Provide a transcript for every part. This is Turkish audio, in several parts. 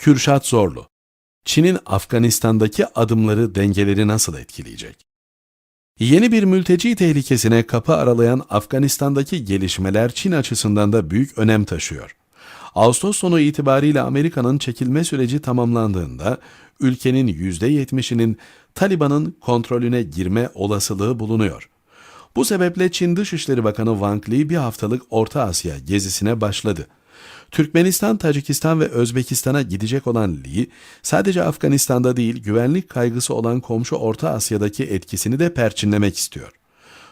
Kürşat Zorlu Çin'in Afganistan'daki adımları dengeleri nasıl etkileyecek? Yeni bir mülteci tehlikesine kapı aralayan Afganistan'daki gelişmeler Çin açısından da büyük önem taşıyor. Ağustos sonu itibariyle Amerika'nın çekilme süreci tamamlandığında ülkenin %70'inin Taliban'ın kontrolüne girme olasılığı bulunuyor. Bu sebeple Çin Dışişleri Bakanı Wang Li bir haftalık Orta Asya gezisine başladı. Türkmenistan, Tacikistan ve Özbekistan'a gidecek olan Li, sadece Afganistan'da değil güvenlik kaygısı olan komşu Orta Asya'daki etkisini de perçinlemek istiyor.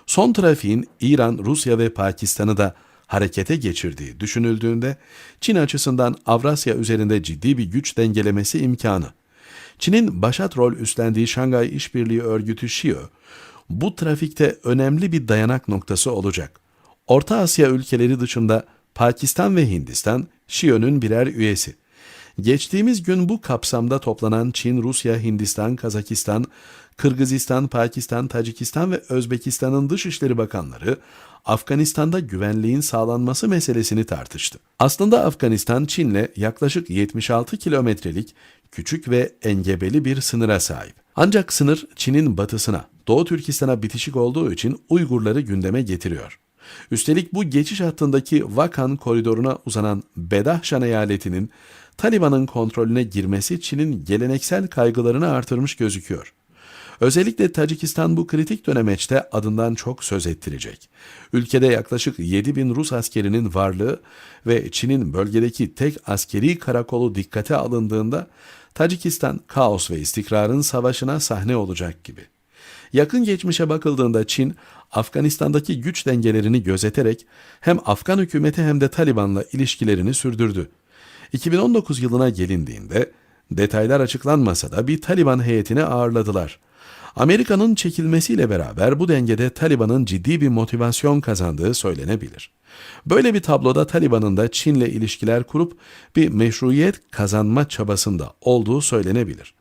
Son trafiğin İran, Rusya ve Pakistan'ı da harekete geçirdiği düşünüldüğünde Çin açısından Avrasya üzerinde ciddi bir güç dengelemesi imkanı. Çin'in başat rol üstlendiği Şangay İşbirliği Örgütü Şio, bu trafikte önemli bir dayanak noktası olacak. Orta Asya ülkeleri dışında Pakistan ve Hindistan Şio'nun birer üyesi. Geçtiğimiz gün bu kapsamda toplanan Çin, Rusya, Hindistan, Kazakistan, Kırgızistan, Pakistan, Tacikistan ve Özbekistan'ın Dışişleri Bakanları Afganistan'da güvenliğin sağlanması meselesini tartıştı. Aslında Afganistan Çin'le yaklaşık 76 kilometrelik küçük ve engebeli bir sınıra sahip. Ancak sınır Çin'in batısına, Doğu Türkistan'a bitişik olduğu için Uygurları gündeme getiriyor. Üstelik bu geçiş hattındaki Vakan koridoruna uzanan Bedahşan eyaletinin Taliban'ın kontrolüne girmesi Çin'in geleneksel kaygılarını artırmış gözüküyor. Özellikle Tacikistan bu kritik dönemeçte adından çok söz ettirecek. Ülkede yaklaşık 7 bin Rus askerinin varlığı ve Çin'in bölgedeki tek askeri karakolu dikkate alındığında Tacikistan kaos ve istikrarın savaşına sahne olacak gibi. Yakın geçmişe bakıldığında Çin, Afganistan'daki güç dengelerini gözeterek hem Afgan hükümeti hem de Taliban'la ilişkilerini sürdürdü. 2019 yılına gelindiğinde detaylar açıklanmasa da bir Taliban heyetini ağırladılar. Amerika'nın çekilmesiyle beraber bu dengede Taliban'ın ciddi bir motivasyon kazandığı söylenebilir. Böyle bir tabloda Taliban'ın da Çin'le ilişkiler kurup bir meşruiyet kazanma çabasında olduğu söylenebilir.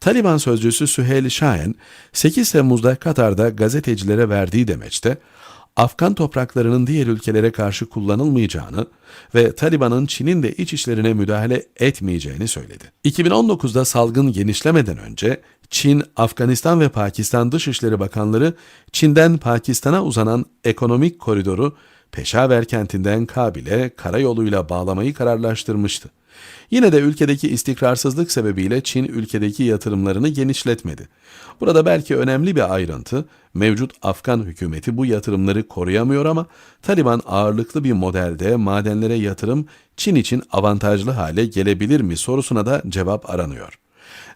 Taliban sözcüsü Süheyl Şahin, 8 Temmuz'da Katar'da gazetecilere verdiği demeçte, Afgan topraklarının diğer ülkelere karşı kullanılmayacağını ve Taliban'ın Çin'in de iç işlerine müdahale etmeyeceğini söyledi. 2019'da salgın genişlemeden önce Çin, Afganistan ve Pakistan Dışişleri Bakanları Çin'den Pakistan'a uzanan ekonomik koridoru Peşaver kentinden Kabil'e karayoluyla bağlamayı kararlaştırmıştı. Yine de ülkedeki istikrarsızlık sebebiyle Çin ülkedeki yatırımlarını genişletmedi. Burada belki önemli bir ayrıntı, mevcut Afgan hükümeti bu yatırımları koruyamıyor ama Taliban ağırlıklı bir modelde madenlere yatırım Çin için avantajlı hale gelebilir mi sorusuna da cevap aranıyor.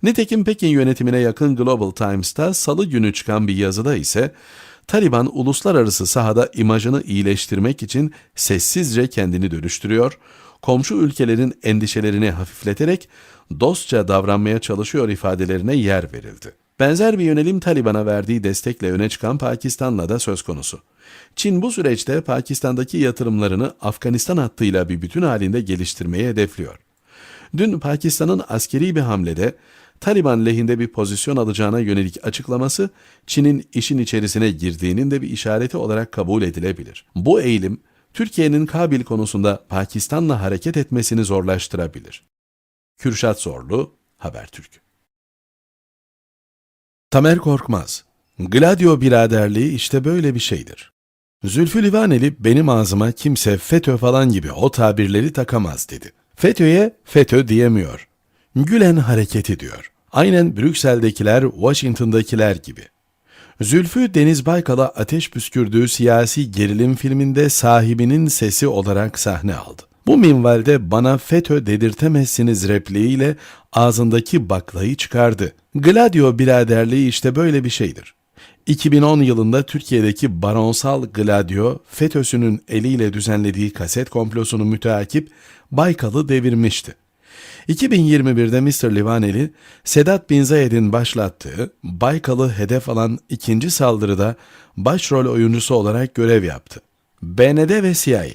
Nitekim Pekin yönetimine yakın Global Times'ta salı günü çıkan bir yazıda ise Taliban uluslararası sahada imajını iyileştirmek için sessizce kendini dönüştürüyor, komşu ülkelerin endişelerini hafifleterek dostça davranmaya çalışıyor ifadelerine yer verildi. Benzer bir yönelim Taliban'a verdiği destekle öne çıkan Pakistan'la da söz konusu. Çin bu süreçte Pakistan'daki yatırımlarını Afganistan hattıyla bir bütün halinde geliştirmeyi hedefliyor. Dün Pakistan'ın askeri bir hamlede Taliban lehinde bir pozisyon alacağına yönelik açıklaması Çin'in işin içerisine girdiğinin de bir işareti olarak kabul edilebilir. Bu eğilim Türkiye'nin Kabil konusunda Pakistan'la hareket etmesini zorlaştırabilir. Kürşat Zorlu, Habertürk Tamer Korkmaz Gladio biraderliği işte böyle bir şeydir. Zülfü Livaneli benim ağzıma kimse FETÖ falan gibi o tabirleri takamaz dedi. FETÖ'ye FETÖ diyemiyor. Gülen hareket ediyor. Aynen Brüksel'dekiler, Washington'dakiler gibi. Zülfü Deniz Baykal'a ateş püskürdüğü siyasi gerilim filminde sahibinin sesi olarak sahne aldı. Bu minvalde bana FETÖ dedirtemezsiniz repliğiyle ağzındaki baklayı çıkardı. Gladio biraderliği işte böyle bir şeydir. 2010 yılında Türkiye'deki baronsal Gladio, FETÖ'sünün eliyle düzenlediği kaset komplosunu müteakip Baykal'ı devirmişti. 2021'de Mr. Livaneli, Sedat Bin Zayed'in başlattığı Baykal'ı hedef alan ikinci saldırıda başrol oyuncusu olarak görev yaptı. BND ve CIA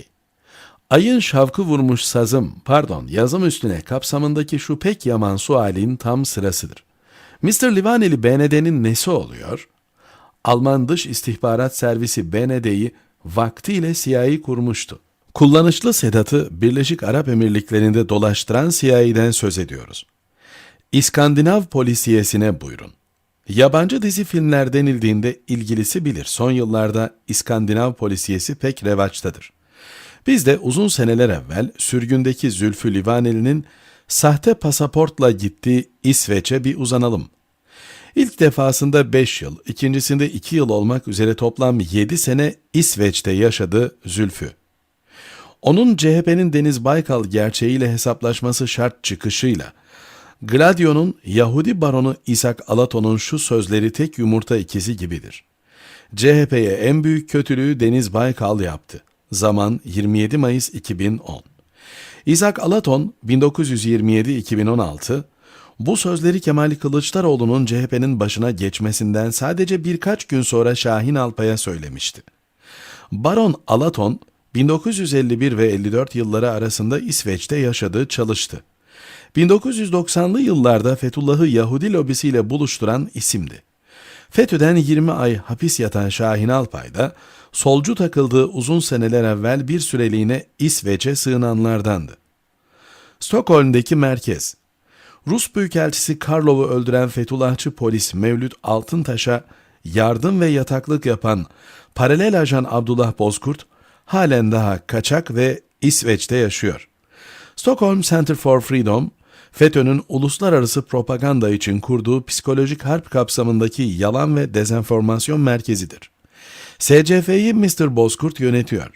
Ayın şavkı vurmuş sazım, pardon yazım üstüne kapsamındaki şu pek yaman sualin tam sırasıdır. Mr. Livaneli BND'nin nesi oluyor? Alman Dış İstihbarat Servisi BND'yi vaktiyle CIA kurmuştu. Kullanışlı sedatı Birleşik Arap Emirlikleri'nde dolaştıran CIA'den söz ediyoruz. İskandinav polisiyesine buyurun. Yabancı dizi filmler denildiğinde ilgilisi bilir. Son yıllarda İskandinav polisiyesi pek revaçtadır. Biz de uzun seneler evvel sürgündeki Zülfü Livaneli'nin sahte pasaportla gittiği İsveç'e bir uzanalım. İlk defasında 5 yıl, ikincisinde 2 yıl olmak üzere toplam 7 sene İsveç'te yaşadı Zülfü. Onun CHP'nin Deniz Baykal gerçeğiyle hesaplaşması şart çıkışıyla, Gladio'nun Yahudi baronu İshak Alaton'un şu sözleri tek yumurta ikizi gibidir. CHP'ye en büyük kötülüğü Deniz Baykal yaptı. Zaman 27 Mayıs 2010. İshak Alaton 1927-2016 bu sözleri Kemal Kılıçdaroğlu'nun CHP'nin başına geçmesinden sadece birkaç gün sonra Şahin Alpay'a söylemişti. Baron Alaton 1951 ve 54 yılları arasında İsveç'te yaşadı, çalıştı. 1990'lı yıllarda Fethullah'ı Yahudi lobisiyle buluşturan isimdi. FETÖ'den 20 ay hapis yatan Şahin Alpay da solcu takıldığı uzun seneler evvel bir süreliğine İsveç'e sığınanlardandı. Stockholm'deki merkez Rus Büyükelçisi Karlov'u öldüren Fethullahçı polis Mevlüt Altıntaş'a yardım ve yataklık yapan paralel ajan Abdullah Bozkurt halen daha kaçak ve İsveç'te yaşıyor. Stockholm Center for Freedom, FETÖ'nün uluslararası propaganda için kurduğu psikolojik harp kapsamındaki yalan ve dezenformasyon merkezidir. SCF'yi Mr. Bozkurt yönetiyor.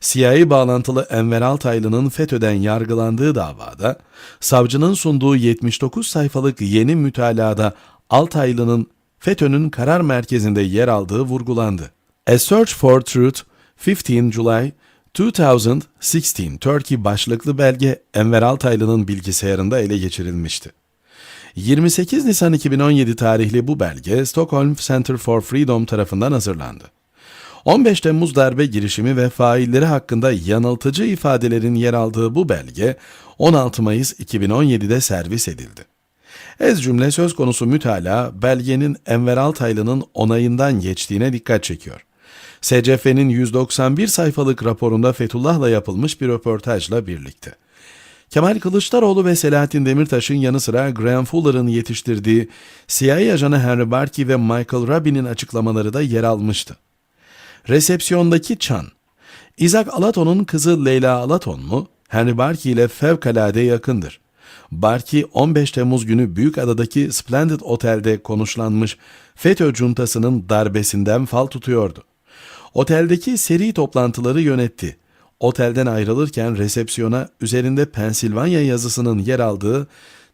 CIA bağlantılı Enver Altaylı'nın FETÖ'den yargılandığı davada, savcının sunduğu 79 sayfalık yeni mütalada Altaylı'nın FETÖ'nün karar merkezinde yer aldığı vurgulandı. A Search for Truth, 15 July 2016 Turkey başlıklı belge Enver Altaylı'nın bilgisayarında ele geçirilmişti. 28 Nisan 2017 tarihli bu belge Stockholm Center for Freedom tarafından hazırlandı. 15 Temmuz darbe girişimi ve failleri hakkında yanıltıcı ifadelerin yer aldığı bu belge 16 Mayıs 2017'de servis edildi. Ez cümle söz konusu mütalaa belgenin Enver Altaylı'nın onayından geçtiğine dikkat çekiyor. SCF'nin 191 sayfalık raporunda Fethullah'la yapılmış bir röportajla birlikte. Kemal Kılıçdaroğlu ve Selahattin Demirtaş'ın yanı sıra Graham Fuller'ın yetiştirdiği CIA ajanı Henry Barkey ve Michael Rabin'in açıklamaları da yer almıştı. Resepsiyondaki çan. İzak Alaton'un kızı Leyla Alaton mu? Henry Barkey ile fevkalade yakındır. Barkey 15 Temmuz günü Büyükada'daki Splendid Otel'de konuşlanmış FETÖ cuntasının darbesinden fal tutuyordu. Oteldeki seri toplantıları yönetti. Otelden ayrılırken resepsiyona üzerinde Pensilvanya yazısının yer aldığı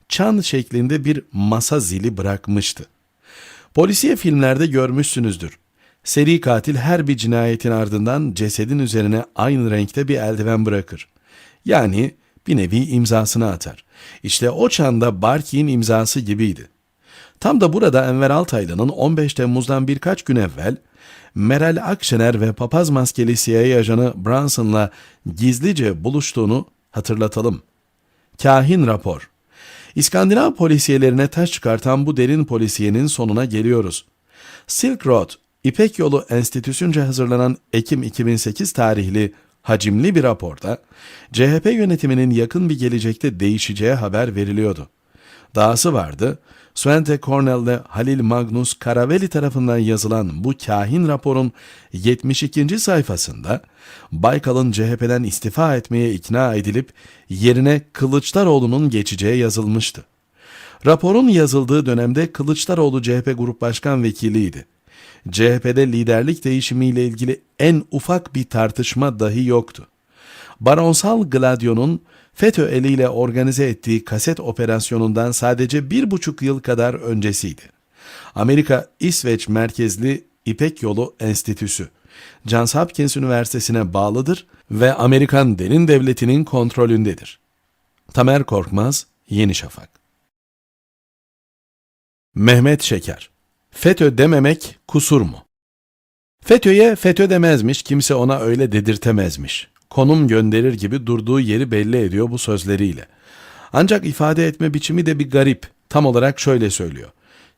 çan şeklinde bir masa zili bırakmıştı. Polisiye filmlerde görmüşsünüzdür. Seri katil her bir cinayetin ardından cesedin üzerine aynı renkte bir eldiven bırakır. Yani bir nevi imzasını atar. İşte o çanda Barkey'in imzası gibiydi. Tam da burada Enver Altaylı'nın 15 Temmuz'dan birkaç gün evvel Meral Akşener ve papaz maskeli CIA ajanı Branson'la gizlice buluştuğunu hatırlatalım. Kahin rapor. İskandinav polisiyelerine taş çıkartan bu derin polisiyenin sonuna geliyoruz. Silk Road, İpek Yolu Enstitüsü'nce hazırlanan Ekim 2008 tarihli hacimli bir raporda CHP yönetiminin yakın bir gelecekte değişeceği haber veriliyordu. Dahası vardı, Svante Cornell ile Halil Magnus Karavelli tarafından yazılan bu kahin raporun 72. sayfasında Baykal'ın CHP'den istifa etmeye ikna edilip yerine Kılıçdaroğlu'nun geçeceği yazılmıştı. Raporun yazıldığı dönemde Kılıçdaroğlu CHP Grup Başkan Vekiliydi. CHP'de liderlik değişimiyle ilgili en ufak bir tartışma dahi yoktu. Baronsal Gladio'nun FETÖ eliyle organize ettiği kaset operasyonundan sadece bir buçuk yıl kadar öncesiydi. Amerika İsveç merkezli İpek Yolu Enstitüsü, Johns Hopkins Üniversitesi'ne bağlıdır ve Amerikan derin devletinin kontrolündedir. Tamer Korkmaz, Yeni Şafak Mehmet Şeker FETÖ dememek kusur mu? FETÖ'ye FETÖ demezmiş, kimse ona öyle dedirtemezmiş. Konum gönderir gibi durduğu yeri belli ediyor bu sözleriyle. Ancak ifade etme biçimi de bir garip. Tam olarak şöyle söylüyor.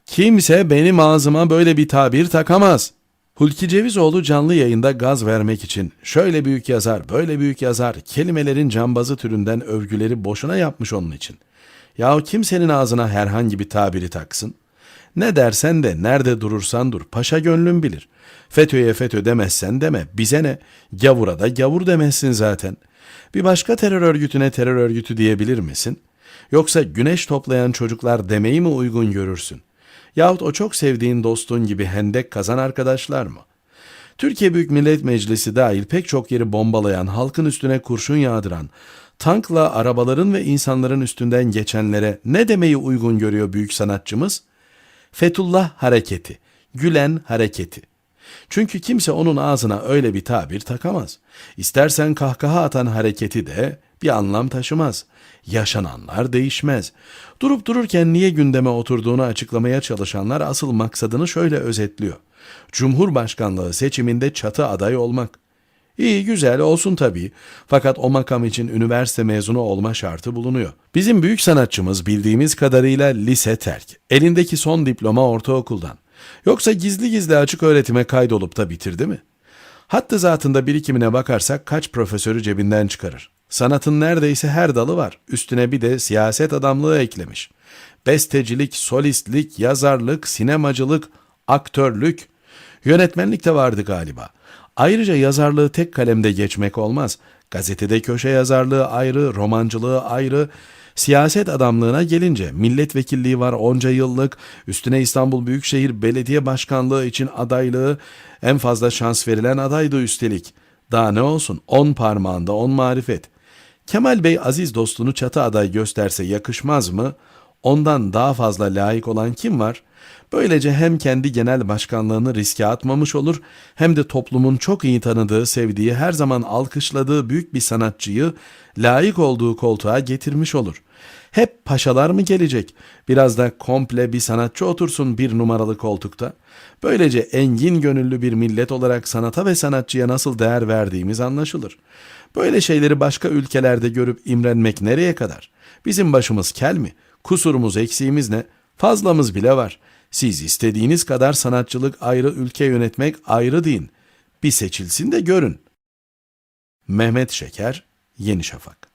Kimse benim ağzıma böyle bir tabir takamaz. Hulki Cevizoğlu canlı yayında gaz vermek için şöyle büyük yazar, böyle büyük yazar, kelimelerin cambazı türünden övgüleri boşuna yapmış onun için. Yahu kimsenin ağzına herhangi bir tabiri taksın. Ne dersen de nerede durursan dur, paşa gönlün bilir. FETÖ'ye FETÖ demezsen deme, bize ne? Gavura da gavur demezsin zaten. Bir başka terör örgütüne terör örgütü diyebilir misin? Yoksa güneş toplayan çocuklar demeyi mi uygun görürsün? Yahut o çok sevdiğin dostun gibi hendek kazan arkadaşlar mı? Türkiye Büyük Millet Meclisi dahil pek çok yeri bombalayan, halkın üstüne kurşun yağdıran, tankla arabaların ve insanların üstünden geçenlere ne demeyi uygun görüyor büyük sanatçımız? Fethullah hareketi, Gülen hareketi. Çünkü kimse onun ağzına öyle bir tabir takamaz. İstersen kahkaha atan hareketi de bir anlam taşımaz. Yaşananlar değişmez. Durup dururken niye gündeme oturduğunu açıklamaya çalışanlar asıl maksadını şöyle özetliyor. Cumhurbaşkanlığı seçiminde çatı aday olmak. İyi güzel olsun tabii. Fakat o makam için üniversite mezunu olma şartı bulunuyor. Bizim büyük sanatçımız bildiğimiz kadarıyla lise terk. Elindeki son diploma ortaokuldan. Yoksa gizli gizli açık öğretime kaydolup da bitirdi mi? Hatta zatında birikimine bakarsak kaç profesörü cebinden çıkarır. Sanatın neredeyse her dalı var. Üstüne bir de siyaset adamlığı eklemiş. Bestecilik, solistlik, yazarlık, sinemacılık, aktörlük, yönetmenlik de vardı galiba. Ayrıca yazarlığı tek kalemde geçmek olmaz. Gazetede köşe yazarlığı ayrı, romancılığı ayrı. Siyaset adamlığına gelince milletvekilliği var onca yıllık, üstüne İstanbul Büyükşehir Belediye Başkanlığı için adaylığı, en fazla şans verilen adaydı üstelik. Daha ne olsun, on parmağında on marifet. Kemal Bey aziz dostunu çatı aday gösterse yakışmaz mı? Ondan daha fazla layık olan kim var? Böylece hem kendi genel başkanlığını riske atmamış olur hem de toplumun çok iyi tanıdığı, sevdiği, her zaman alkışladığı büyük bir sanatçıyı layık olduğu koltuğa getirmiş olur. Hep paşalar mı gelecek? Biraz da komple bir sanatçı otursun bir numaralı koltukta. Böylece engin gönüllü bir millet olarak sanata ve sanatçıya nasıl değer verdiğimiz anlaşılır. Böyle şeyleri başka ülkelerde görüp imrenmek nereye kadar? Bizim başımız kel mi? Kusurumuz eksiğimiz ne? Fazlamız bile var. Siz istediğiniz kadar sanatçılık ayrı, ülke yönetmek ayrı deyin. Bir seçilsin de görün. Mehmet Şeker, Yeni Şafak